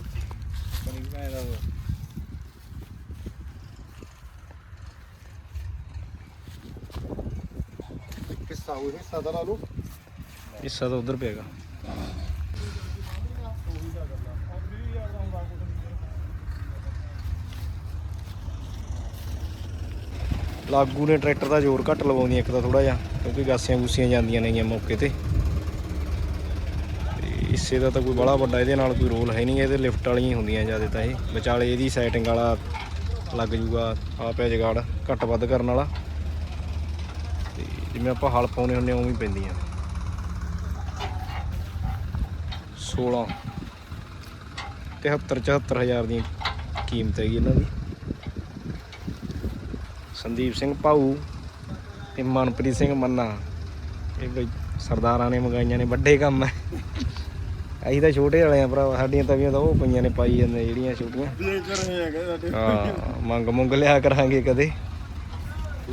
ਬਣੀ ਭੈਣ ਦਾ ਉਹ। ਹਿੱਸਾ ਉਹ ਹਿੱਸਾ ਦਾ ਲਾ ਲਓ। ਹਿੱਸਾ ਤਾਂ ਉਧਰ ਪਿਆਗਾ। ਲਾਗੂ ਨੇ ਟਰੈਕਟਰ ਦਾ ਜ਼ੋਰ ਘੱਟ ਲਵਾਉਂਦੀਆਂ ਇੱਕ ਤਾਂ ਥੋੜਾ ਜਿਹਾ, ਕਿਉਂਕਿ ਗਾਸੀਆਂ ਗੂਸੀਆਂ ਜਾਂਦੀਆਂ ਨੇਗੀਆਂ ਮੌਕੇ ਤੇ। ਤੇ ਦਾ ਤਾਂ ਕੋਈ ਬੜਾ ਵੱਡਾ, ਇਹਦੇ ਨਾਲ ਕੋਈ ਰੋਲ ਹੈ ਨਹੀਂ, ਇਹਦੇ ਲਿਫਟ ਵਾਲੀਆਂ ਹੀ ਹੁੰਦੀਆਂ ਜ਼ਿਆਦਾ ਤਾਂ ਇਹ। ਵਿਚਾਲੇ ਇਹਦੀ ਸੈਟਿੰਗ ਵਾਲਾ ਲੱਗ ਜੂਗਾ ਆ ਪਿਆ ਜਗਾੜ, ਘੱਟ ਵੱਧ ਕਰਨ ਵਾਲਾ। ਤੇ ਜਿਵੇਂ ਆਪਾਂ ਹਲ ਪਾਉਨੇ ਹੁੰਨੇ ਉਵੇਂ ਹੀ ਪੈਂਦੀਆਂ। 16 73 74000 ਦੀ ਕੀਮਤ ਹੈਗੀ ਇਹਨਾਂ ਦੀ। ਸੰਦੀਪ ਸਿੰਘ ਭਾਊ ਤੇ ਮਨਪ੍ਰੀਤ ਸਿੰਘ ਮੰਨਾ। ਇਹ ਬਈ ਸਰਦਾਰਾਂ ਨੇ ਮੰਗਾਈਆਂ ਨੇ, ਵੱਡੇ ਕੰਮ ਹੈ। ਅਸੀਂ ਤਾਂ ਛੋਟੇ ਵਾਲੇ ਆ ਭਰਾ ਸਾਡੀਆਂ ਤਵੀਆਂ ਤਾਂ ਉਹ ਪਈਆਂ ਨੇ ਪਾਈ ਜਾਂਦੇ ਜਿਹੜੀਆਂ ਛੋਟੀਆਂ। ਹਾਂ ਮੰਗ ਮੁੰਗ ਲਿਆ ਕਰਾਂਗੇ ਕਦੇ।